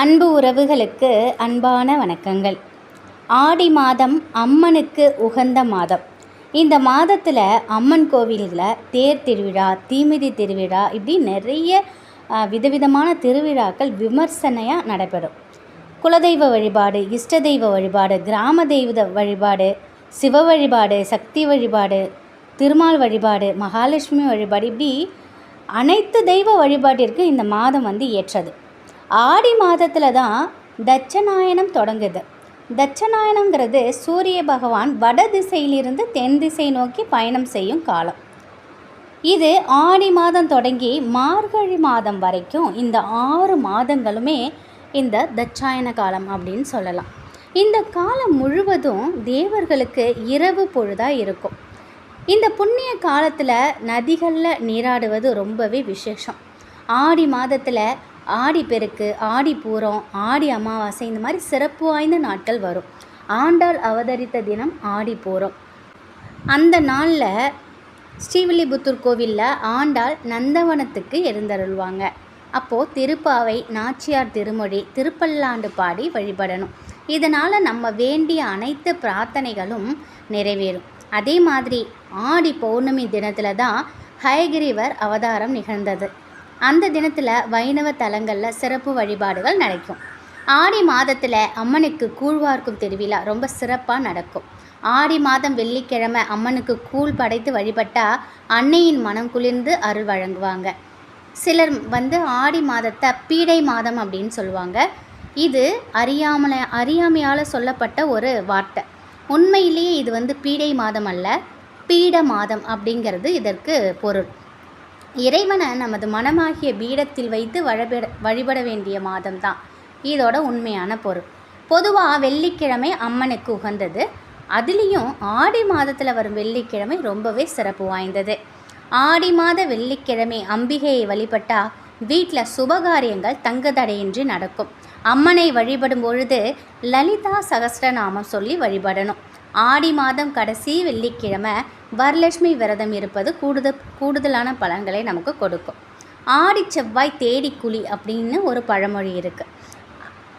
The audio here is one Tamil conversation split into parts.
அன்பு உறவுகளுக்கு அன்பான வணக்கங்கள். ஆடி மாதம் அம்மனுக்கு உகந்த மாதம். இந்த மாதத்தில் அம்மன் கோவிலில் தேர் திருவிழா தீமிதி திருவிழா இப்படி நிறைய விதவிதமான திருவிழாக்கள் விமர்சனையாக நடைபெறும். குலதெய்வ வழிபாடு இஷ்ட தெய்வ வழிபாடு கிராம தெய்வ வழிபாடு சிவ வழிபாடு சக்தி வழிபாடு திருமால் வழிபாடு மகாலட்சுமி வழிபாடு இப்படி அனைத்து தெய்வ வழிபாட்டிற்கு இந்த மாதம் வந்து ஏற்றது. ஆடி மாதத்தில் தான் தட்சநாயனம் தொடங்குது. தட்சநாயனங்கிறது சூரிய பகவான் வட திசையிலிருந்து தென் திசை நோக்கி பயணம் செய்யும் காலம். இது ஆடி மாதம் தொடங்கி மார்கழி மாதம் வரைக்கும் இந்த ஆறு மாதங்களுமே இந்த தட்சாயன காலம் அப்படின்னு சொல்லலாம். இந்த காலம் முழுவதும் தேவர்களுக்கு இரவு பொழுதாக இருக்கும். இந்த புண்ணிய காலத்தில் நதிகளில் நீராடுவது ரொம்பவே விசேஷம். ஆடி மாதத்தில் ஆடி பெருக்கு ஆடி பூரம் ஆடி அமாவாசை இந்த மாதிரி சிறப்பு வாய்ந்த நாட்கள் வரும். ஆண்டாள் அவதரித்த தினம் ஆடி பூரம். அந்த நாளில் ஸ்ரீவில்லிபுத்தூர் கோவிலில் ஆண்டாள் நந்தவனத்துக்கு எழுந்தருள்வாங்க. அப்போது திருப்பாவை நாச்சியார் திருமொழி திருப்பல்லாண்டு பாடி வழிபடணும். இதனால் நம்ம வேண்டிய அனைத்து பிரார்த்தனைகளும் நிறைவேறும். அதே மாதிரி ஆடி பௌர்ணமி தினத்தில் தான் ஹயகிரிவர் அவதாரம் நிகழ்ந்தது. அந்த தினத்தில் வைணவ தலங்களில் சிறப்பு வழிபாடுகள் நடக்கும். ஆடி மாதத்தில் அம்மனுக்கு கூழ்வார்க்கும் திருவிழா ரொம்ப சிறப்பாக நடக்கும். ஆடி மாதம் வெள்ளிக்கிழமை அம்மனுக்கு கூழ் படைத்து வழிபட்டால் அன்னையின் மனம் குளிர்ந்து அருள் வழங்குவாங்க. சிலர் வந்து ஆடி மாதத்தை பீடை மாதம் அப்படின்னு சொல்லுவாங்க. இது அறியாமல அறியாமையால் சொல்லப்பட்ட ஒரு வார்த்தை. உண்மையிலேயே இது வந்து பீடை மாதம் அல்ல பீட மாதம் அப்படிங்கிறது இதற்கு பொருள். இறைவனை நமது மனமாகிய பீடத்தில் வைத்து வழிபட வழிபட வேண்டிய மாதம்தான். இதோட உண்மையான பொருள். பொதுவாக வெள்ளிக்கிழமை அம்மனுக்கு உகந்தது. அதுலேயும் ஆடி மாதத்தில் வரும் வெள்ளிக்கிழமை ரொம்பவே சிறப்பு வாய்ந்தது. ஆடி மாத வெள்ளிக்கிழமை அம்பிகையை வழிபட்டால் வீட்டில் சுபகாரியங்கள் தங்குதடையின்றி நடக்கும். அம்மனை வழிபடும் பொழுது லலிதா சகஸ்ரநாமம் சொல்லி வழிபடணும். ஆடி மாதம் கடைசி வெள்ளிக்கிழமை வரலட்சுமி விரதம் இருப்பது கூடுதல் கூடுதலான பலன்களை நமக்கு கொடுக்கும். ஆடி செவ்வாய் தேடி குழி அப்படின்னு ஒரு பழமொழி இருக்குது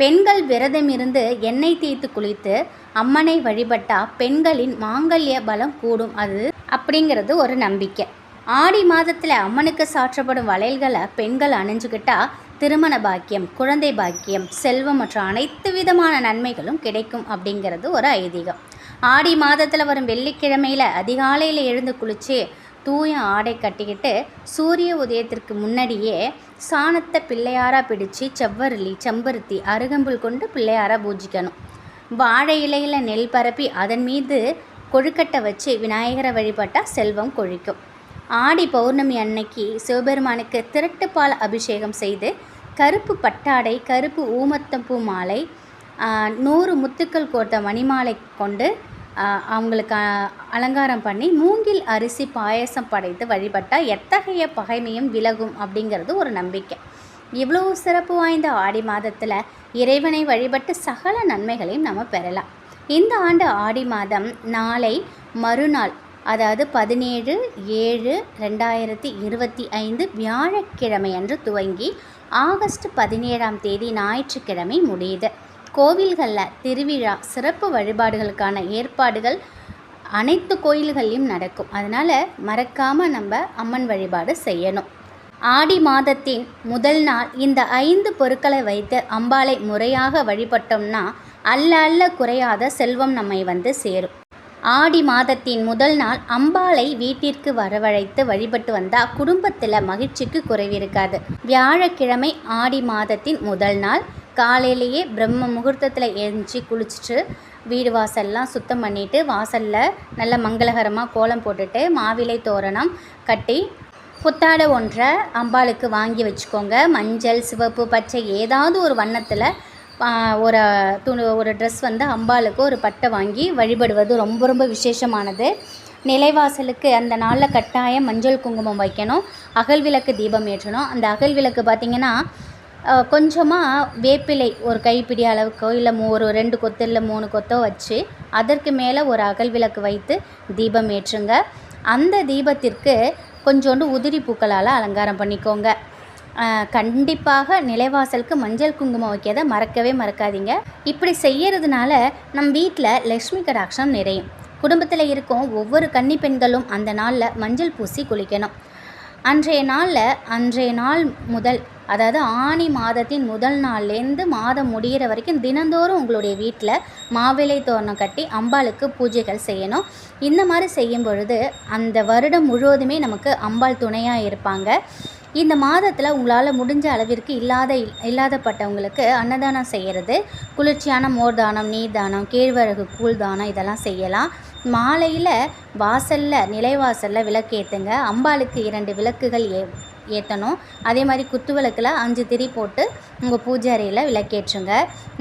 பெண்கள் விரதம் இருந்து எண்ணெய் தேய்த்து குளித்து அம்மனை வழிபட்டால் பெண்களின் மாங்கல்ய பலம் கூடும் அது அப்படிங்கிறது ஒரு நம்பிக்கை. ஆடி மாதத்தில் அம்மனுக்கு சாற்றப்படும் வளையல்களை பெண்கள் அணிஞ்சுக்கிட்டா திருமண பாக்கியம் குழந்தை பாக்கியம் செல்வம் மற்றும் அனைத்து விதமான நன்மைகளும் கிடைக்கும் அப்படிங்கிறது ஒரு ஐதீகம். ஆடி மாதத்தில் வரும் வெள்ளிக்கிழமையில் அதிகாலையில் எழுந்து குளித்து தூய ஆடை கட்டிக்கிட்டு சூரிய உதயத்திற்கு முன்னாடியே சாணத்தை பிள்ளையாராக பிடிச்சு செவ்வரளி செம்பருத்தி அருகம்புல் கொண்டு பிள்ளையாராக பூஜிக்கணும். வாழை இலையில் நெல் பரப்பி அதன் மீது கொழுக்கட்டை வச்சு விநாயகரை வழிபட்டால் செல்வம் கொழிக்கும். ஆடி பௌர்ணமி அன்னைக்கு சிவபெருமானுக்கு திரட்டுப்பால் அபிஷேகம் செய்து கருப்பு பட்டாடை கருப்பு ஊமத்தம்பூ மாலை நூறு முத்துக்கள் கோர்த்த மணிமாலை கொண்டு அவங்களுக்கு அலங்காரம் பண்ணி மூங்கில் அரிசி பாயசம் படைத்து வழிபட்டால் எத்தகைய பகைமையும் விலகும் அப்படிங்கிறது ஒரு நம்பிக்கை. இவ்வளோ சிறப்பு வாய்ந்த ஆடி மாதத்தில் இறைவனை வழிபட்டு சகல நன்மைகளையும் நம்ம பெறலாம். இந்த ஆண்டு ஆடி மாதம் நாளை மறுநாள் அதாவது பதினேழு ஏழு ரெண்டாயிரத்தி இருபத்தி ஐந்து வியாழக்கிழமை அன்று துவங்கி ஆகஸ்ட் பதினேழாம் தேதி ஞாயிற்றுக்கிழமை முடியுது. கோவில்களில் திருவிழா சிறப்பு வழிபாடுகளுக்கான ஏற்பாடுகள் அனைத்து கோயில்கள்லையும் நடக்கும். அதனால் மறக்காமல் நம்ம அம்மன் வழிபாடு செய்யணும். ஆடி மாதத்தின் முதல் நாள் இந்த ஐந்து பொருட்களை வைத்து அம்பாளை முறையாக வழிபட்டோம்னா அல்ல அல்ல குறையாத செல்வம் நம்மை வந்து சேரும். ஆடி மாதத்தின் முதல் நாள் அம்பாளை வீட்டிற்கு வரவழைத்து வழிபட்டு வந்தால் குடும்பத்தில் மகிழ்ச்சிக்கு குறைவிருக்காது. வியாழக்கிழமை ஆடி மாதத்தின் முதல் நாள் காலையிலேயே பிரம்ம முகூர்த்தத்தில் எழுந்துச்சி குளிச்சுட்டு வீடு வாசல்லாம் சுத்தம் பண்ணிவிட்டு வாசலில் நல்ல மங்களகரமாக கோலம் போட்டுட்டு மாவிலை தோரணம் கட்டி புத்தாடை ஒன்றை அம்பாளுக்கு வாங்கி வச்சுக்கோங்க. மஞ்சள் சிவப்பு பச்சை ஏதாவது ஒரு வண்ணத்தில் ஒரு துணி ஒரு ட்ரெஸ் வந்து அம்பாளுக்கு ஒரு பட்டை வாங்கி வழிபடுவது ரொம்ப ரொம்ப விசேஷமானது. நிலைவாசலுக்கு அந்த நாளில் கட்டாயம் மஞ்சள் குங்குமம் வைக்கணும். அகல் விளக்கு தீபம் ஏற்றணும். அந்த அகல் விளக்கு பார்த்திங்கன்னா கொஞ்சமாக வேப்பிலை ஒரு கைப்பிடி அளவுக்கோ இல்லை மூ ஒரு ரெண்டு கொத்து இல்லை மூணு கொத்தோ வச்சு அதற்கு மேலே ஒரு அகல் விளக்கு வைத்து தீபம் ஏற்றுங்க. அந்த தீபத்திற்கு கொஞ்சோண்டு உதிரி பூக்களால் அலங்காரம் பண்ணிக்கோங்க. கண்டிப்பாக நிலைவாசலுக்கு மஞ்சள் குங்குமம் வைக்கிறத மறக்கவே மறக்காதீங்க. இப்படி செய்யறதுனால நம் வீட்டில் லக்ஷ்மி கடாட்சம் நிறையும். குடும்பத்தில் இருக்கும் ஒவ்வொரு கன்னி பெண்களும் அந்த நாளில் மஞ்சள் பூசி குளிக்கணும். அன்றைய நாளில் அன்றைய நாள் முதல் அதாவது ஆனி மாதத்தின் முதல் நாள்லேருந்து மாதம் முடிகிற வரைக்கும் தினந்தோறும் உங்களுடைய வீட்டில் மாவிலை தோரணம் கட்டி அம்பாளுக்கு பூஜைகள் செய்யணும். இந்த மாதிரி செய்யும் பொழுது அந்த வருடம் முழுவதுமே நமக்கு அம்பாள் துணையாக இருப்பாங்க. இந்த மாதத்தில் உங்களால் முடிஞ்ச அளவிற்கு இல்லாத இல்லாதப்பட்டவங்களுக்கு அன்னதானம் செய்கிறது குளிர்ச்சியான மோர் தானம் நீர் தானம் கேழ்வரகு கூழ் தானம் இதெல்லாம் செய்யலாம். மாலையில் வாசலில் நிலைவாசலில் விளக்கு ஏற்றுங்க அம்பாளுக்கு இரண்டு விளக்குகள் ஏ ஏற்றணும் அதே மாதிரி குத்து விளக்கில் அஞ்சு திரி போட்டு உங்கள் பூஜை அறையில் விளக்கேற்றுங்க.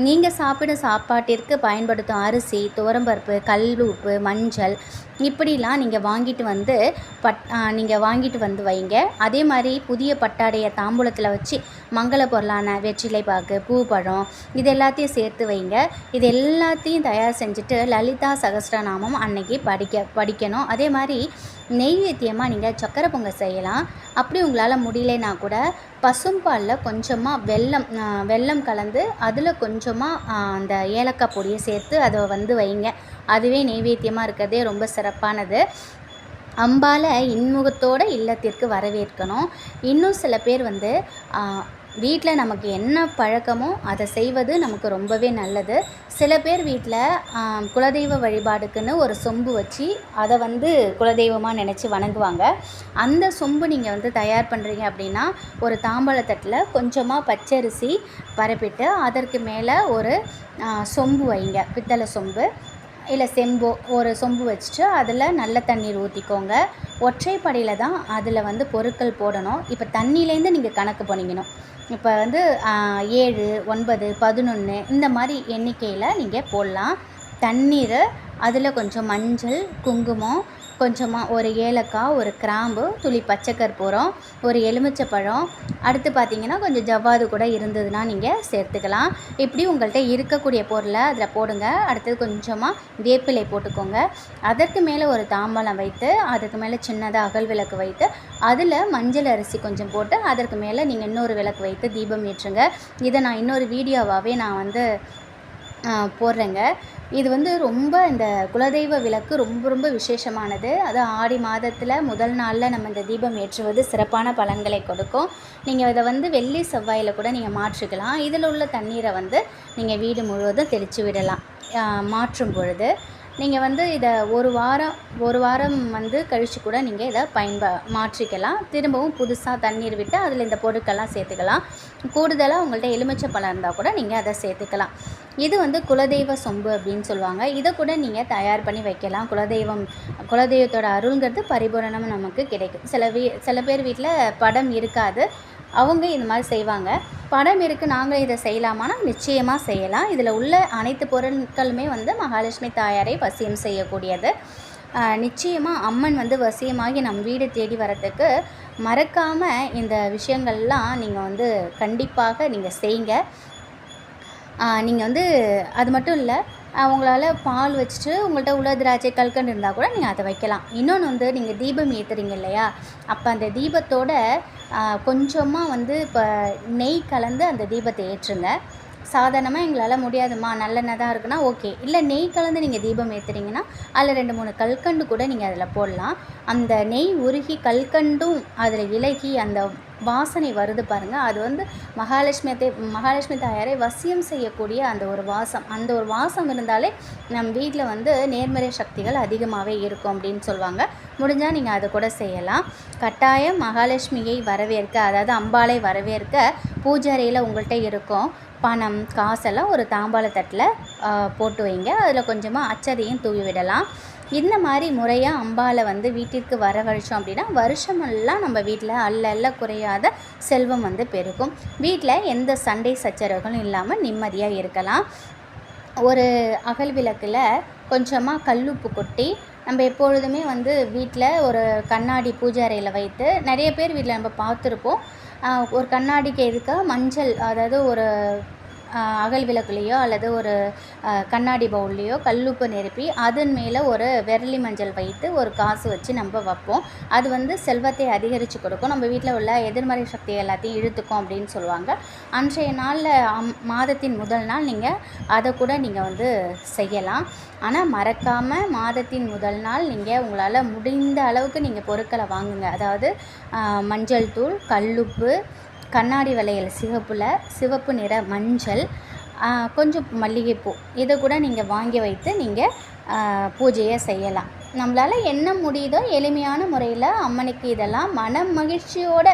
நீங்கள் சாப்பிடும் சாப்பாட்டிற்கு பயன்படுத்தும் அரிசி துவரம்பருப்பு கல் உப்பு மஞ்சள் இப்படிலாம் நீங்கள் வாங்கிட்டு வந்து பட் நீங்கள் வாங்கிட்டு வந்து வைங்க. அதே மாதிரி புதிய பட்டாடையை தாம்பூலத்தில் வச்சு மங்கள பொருளான வெற்றிலை பாக்கு பூ பழம் இது எல்லாத்தையும் சேர்த்து வைங்க. இது எல்லாத்தையும் தயார் செஞ்சுட்டு லலிதா சகஸ்ரநாமம் அன்னைக்கு படிக்க படிக்கணும். அதே மாதிரி நெய்வேத்தியமாக நீங்கள் சக்கரை பொங்கல் செய்யலாம். அப்படி உங்களால் முடியலைன்னா கூட பசும்பாலில் கொஞ்சமாக வெல்லம் வெல்லம் கலந்து அதில் கொஞ்சமாக அந்த ஏலக்காய் பொடியை சேர்த்து அதை வந்து வைங்க. அதுவே நெய்வேத்தியமாக இருக்கிறதே ரொம்ப சிறப்பானது. அம்பால இன்முகத்தோட இல்லத்திற்கு வரவேற்கணும். இன்னும் சில பேர் வந்து வீட்டில் நமக்கு என்ன பழக்கமோ அதை செய்வது நமக்கு ரொம்பவே நல்லது. சில பேர் வீட்டில் குலதெய்வ வழிபாடுக்குன்னு ஒரு சொம்பு வச்சு அதை வந்து குலதெய்வமாக நினச்சி வணங்குவாங்க. அந்த சொம்பு நீங்கள் வந்து தயார் பண்ணுறீங்க அப்படின்னா ஒரு தாம்பழத்தட்டில் கொஞ்சமாக பச்சரிசி பரப்பிட்டு அதற்கு மேலே ஒரு சொம்பு வைங்க. பித்தளை சொம்பு. இல்லை செம்போ ஒரு சொம்பு வச்சுட்டு அதில் நல்ல தண்ணீர் ஊற்றிக்கோங்க ஒற்றைப்படையில் தான் அதில் வந்து பொருட்கள் போடணும். இப்போ தண்ணியிலேருந்து நீங்கள் கணக்கு பண்ணிக்கணும். இப்போ வந்து ஏழு ஒன்பது பதினொன்று இந்த மாதிரி எண்ணிக்கையில் நீங்கள் போடலாம். தண்ணீர் அதில் கொஞ்சம் மஞ்சள் குங்குமம் கொஞ்சமாக ஒரு ஏலக்காய் ஒரு கிராம்பு துளி பச்சை கற்பூரம் ஒரு எலுமிச்சைப்பழம். அடுத்து பார்த்தீங்கன்னா கொஞ்சம் ஜவ்வாது கூட இருந்ததுன்னா நீங்கள் சேர்த்துக்கலாம். இப்படி உங்கள்கிட்ட இருக்கக்கூடிய பொருளை அதில் போடுங்க. அடுத்தது கொஞ்சமாக வேப்பிலை போட்டுக்கோங்க. அதற்கு மேலே ஒரு தாம்பாளம் வைத்து அதுக்கு மேலே சின்னதாக அகல் விளக்கு வைத்து அதில் மஞ்சள் அரிசி கொஞ்சம் போட்டு அதற்கு மேலே நீங்கள் இன்னொரு விளக்கு வைத்து தீபம் ஏற்றுங்க. இதை நான் இன்னொரு வீடியோவாகவே நான் வந்து போடுறேங்க. இது வந்து ரொம்ப இந்த குலதெய்வ விளக்கு ரொம்ப ரொம்ப விசேஷமானது. அது ஆடி மாதத்தில் முதல் நாளில் நம்ம இந்த தீபம் ஏற்றுவது சிறப்பான பலன்களை கொடுக்கும். நீங்கள் இதை வந்து வெள்ளி செவ்வாயில் கூட நீங்கள் மாற்றிக்கலாம். இதில் உள்ள தண்ணீரை வந்து நீங்கள் வீடு முழுவதும் தெளித்து விடலாம். மாற்றும் பொழுது. நீங்கள் வந்து இதை ஒரு வாரம் ஒரு வாரம் வந்து கழித்து கூட நீங்கள் இதை பயன்ப மாற்றிக்கலாம். திரும்பவும் புதுசாக தண்ணீர் விட்டு அதில் இந்த பொருட்கள்லாம் சேர்த்துக்கலாம். கூடுதலாக உங்கள்கிட்ட எலுமிச்சை பழம் இருந்தால் கூட நீங்கள் அதை சேர்த்துக்கலாம். இது வந்து குலதெய்வ சொம்பு அப்படின்னு சொல்லுவாங்க. இதை கூட நீங்கள் தயார் பண்ணி வைக்கலாம். குலதெய்வம் குலதெய்வத்தோட அருள்ங்கிறது பரிபூரணம் நமக்கு கிடைக்கும். சில வீ சில பேர் வீட்டில் படம் இருக்காது. அவங்க இந்த மாதிரி செய்வாங்க. படம் இருக்குது நாங்கள் இதை செய்யலாமானா? நிச்சயமாக செய்யலாம். இதில் உள்ள அனைத்து பொருட்களுமே வந்து மகாலட்சுமி தாயாரை வசியம் செய்யக்கூடியது. நிச்சயமாக அம்மன் வந்து வசியமாகி நம் வீடு தேடி வரத்துக்கு மறக்காமல் இந்த விஷயங்கள்லாம் நீங்கள் வந்து கண்டிப்பாக நீங்கள் செய்யுங்க நீங்கள் வந்து அது மட்டும் இல்லை உங்களால் பால் வச்சுட்டு உங்கள்கிட்ட உள்ள திராட்சை கல்கண்டு இருந்தால் கூட நீங்கள் அதை வைக்கலாம். இன்னொன்று வந்து நீங்கள் தீபம் ஏற்றுறீங்க இல்லையா? அப்போ அந்த தீபத்தோட கொஞ்சமாக வந்து இப்போ நெய் கலந்து அந்த தீபத்தை ஏற்றுங்க. சாதாரணமாக எங்களால் முடியாதும்மா நல்லெண்ணெய் தான் இருக்குன்னா ஓகே. இல்லை நெய் கலந்து நீங்கள் தீபம் ஏற்றுறீங்கன்னா அதில் ரெண்டு மூணு கல்கண்டு கூட நீங்கள் அதில் போடலாம். அந்த நெய் உருகி கல்கண்டும் அதில் இலகி அந்த வாசனை வருது பாருங்கள் அது வந்து மகாலட்சுமி தே மகாலட்சுமி தாயாரை வசியம் செய்யக்கூடிய அந்த ஒரு வாசம். அந்த ஒரு வாசம் இருந்தாலே நம் வீட்டில் வந்து நேர்மறை சக்திகள் அதிகமாகவே இருக்கும் அப்படின்னு சொல்லுவாங்க முடிஞ்சால் நீங்கள் அதை கூட செய்யலாம். கட்டாயம் மகாலட்சுமியை வரவேற்க அதாவது அம்பாளை வரவேற்க பூஜாரியில் உங்கள்கிட்ட இருக்கும். பணம் காசெல்லாம் ஒரு தாம்பாள தட்டில் போட்டு வைங்க. அதில் கொஞ்சமாக அச்சதையும் தூவி விடலாம். இந்த மாதிரி முறையாக அம்பாளை வந்து வீட்டிற்கு வரவழைச்சோம் அப்படின்னா வருஷமெல்லாம் நம்ம வீட்டில் அல்ல அல்ல குறையாத செல்வம் வந்து பெருகும். வீட்டில் எந்த சண்டை சச்சரவுகளும் இல்லாமல் நிம்மதியாக இருக்கலாம். ஒரு அகல் விளக்கில் கொஞ்சமாக கல்லுப்பு கொட்டி நம்ம எப்பொழுதுமே வந்து வீட்டில் ஒரு கண்ணாடி பூஜை அறையில் வைத்து நிறைய பேர் வீட்டில் நம்ம பார்த்துருப்போம். ஒரு கண்ணாடிக்கு எதுக்காக மஞ்சள் அதாவது ஒரு அகல் விளக்குலேயோ அல்லது ஒரு கண்ணாடி பவுல்லையோ கல்லுப்பு நிரப்பி அதன் மேலே ஒரு விரலி மஞ்சள் வைத்து ஒரு காசு வச்சு நம்ம வைப்போம். அது வந்து செல்வத்தை அதிகரித்து கொடுக்கும். நம்ம வீட்டில் உள்ள எதிர்மறை சக்தி எல்லாத்தையும் இழுத்துக்கும் அப்படின்னு சொல்லுவாங்க. அன்றைய நாளில் அம் மாதத்தின் முதல் நாள் நீங்கள் அதை கூட நீங்கள் வந்து செய்யலாம். ஆனால் மறக்காமல் மாதத்தின் முதல் நாள் நீங்கள் உங்களால் முடிந்த அளவுக்கு நீங்கள் பொருட்களை வாங்குங்க. அதாவது மஞ்சள் தூள் கல்லுப்பு கண்ணாடி வளையல் சிவப்பில் சிவப்பு நிற மஞ்சள் கொஞ்சம் மல்லிகைப்பூ. இதை கூட நீங்கள் வாங்கி வைத்து நீங்கள் பூஜையை செய்யலாம். நம்மளால் என்ன முடியுதோ எளிமையான முறையில் அம்மனுக்கு இதெல்லாம் மன மகிழ்ச்சியோட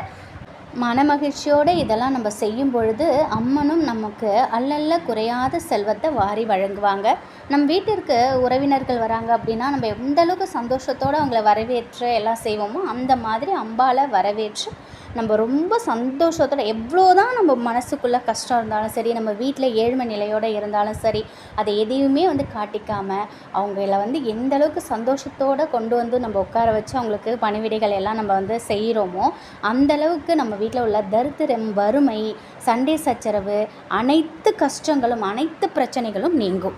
மன மகிழ்ச்சியோடு இதெல்லாம் நம்ம செய்யும் பொழுது அம்மனும் நமக்கு அல்லல்ல குறையாத செல்வத்தை வாரி வழங்குவாங்க. நம் வீட்டிற்கு உறவினர்கள் வராங்க அப்படின்னா நம்ம எந்த அளவுக்கு சந்தோஷத்தோடு அவங்கள வரவேற்று எல்லாம் செய்வோமோ அந்த மாதிரி அம்பால வரவேற்று நம்ம ரொம்ப சந்தோஷத்தோட எவ்வளோ தான் நம்ம மனசுக்குள்ளே கஷ்டம் இருந்தாலும் சரி நம்ம வீட்டில் ஏழ்மை நிலையோடு இருந்தாலும் சரி அதை எதையுமே வந்து காட்டிக்காமல் அவங்கள வந்து எந்த அளவுக்கு சந்தோஷத்தோடு கொண்டு வந்து நம்ம உட்கார வச்சு அவங்களுக்கு பணிவிடைகள் எல்லாம் நம்ம வந்து செய்கிறோமோ அந்த அளவுக்கு நம்ம வீட்டில் உள்ள தரித்திரம் வறுமை சண்டை சச்சரவு அனைத்து கஷ்டங்களும் அனைத்து பிரச்சனைகளும் நீங்கும்.